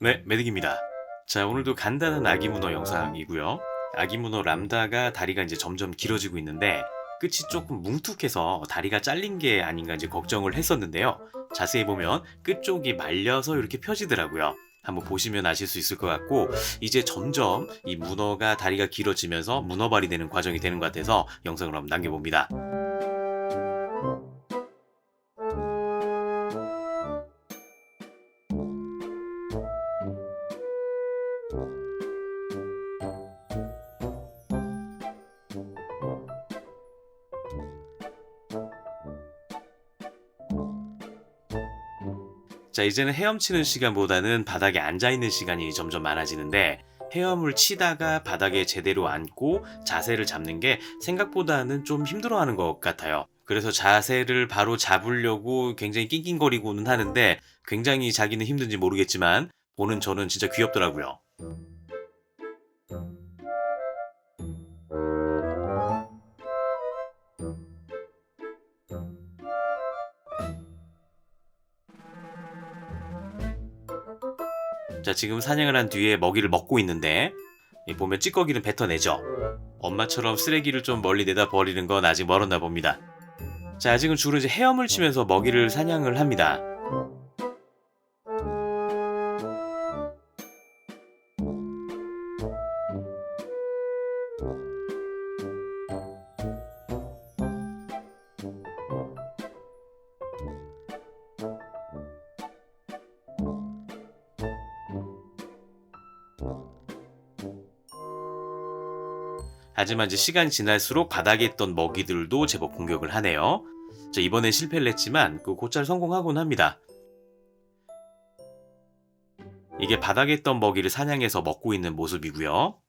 네, 메딕입니다. 자, 오늘도 간단한 아기 문어 영상이고요. 아기 문어 람다가 다리가 이제 점점 길어지고 있는데 끝이 조금 뭉툭해서 다리가 잘린 게 아닌가 이제 걱정을 했었는데요. 자세히 보면 끝 쪽이 말려서 이렇게 펴지더라고요. 한번 보시면 아실 수 있을 것 같고 이제 점점 이 문어가 다리가 길어지면서 문어발이 되는 과정이 되는 것 같아서 영상을 한번 남겨봅니다. 자, 이제는 헤엄치는 시간보다는 바닥에 앉아있는 시간이 점점 많아지는데 헤엄을 치다가 바닥에 제대로 앉고 자세를 잡는 게 생각보다는 좀 힘들어하는 것 같아요. 그래서 자세를 바로 잡으려고 굉장히 낑낑거리고는 하는데 굉장히 자기는 힘든지 모르겠지만 보는 저는 진짜 귀엽더라고요. 자, 지금 사냥을 한 뒤에 먹이를 먹고 있는데 이 보면 찌꺼기는 뱉어내죠. 엄마처럼 쓰레기를 좀 멀리 내다 버리는 건 아직 멀었나 봅니다. 자, 아직은 주로 이제 헤엄을 치면서 먹이를 사냥을 합니다. 하지만 이제 시간이 지날수록 바닥에 있던 먹이들도 제법 공격을 하네요. 자, 이번엔 실패를 했지만 그 곧잘 성공하곤 합니다. 이게 바닥에 있던 먹이를 사냥해서 먹고 있는 모습이고요.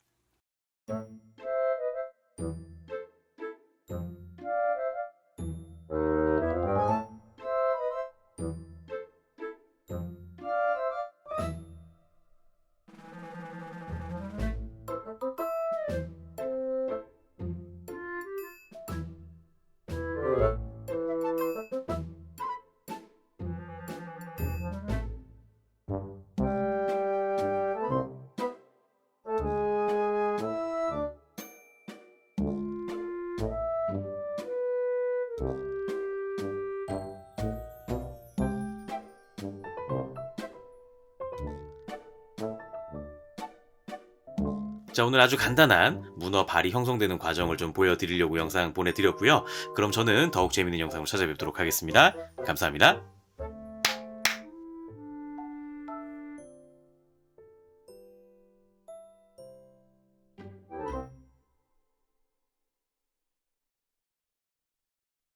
Thank 자, 오늘 아주 간단한 문어 발이 형성되는 과정을 좀 보여드리려고 영상 보내드렸고요. 그럼 저는 더욱 재밌는 영상으로 찾아뵙도록 하겠습니다. 감사합니다.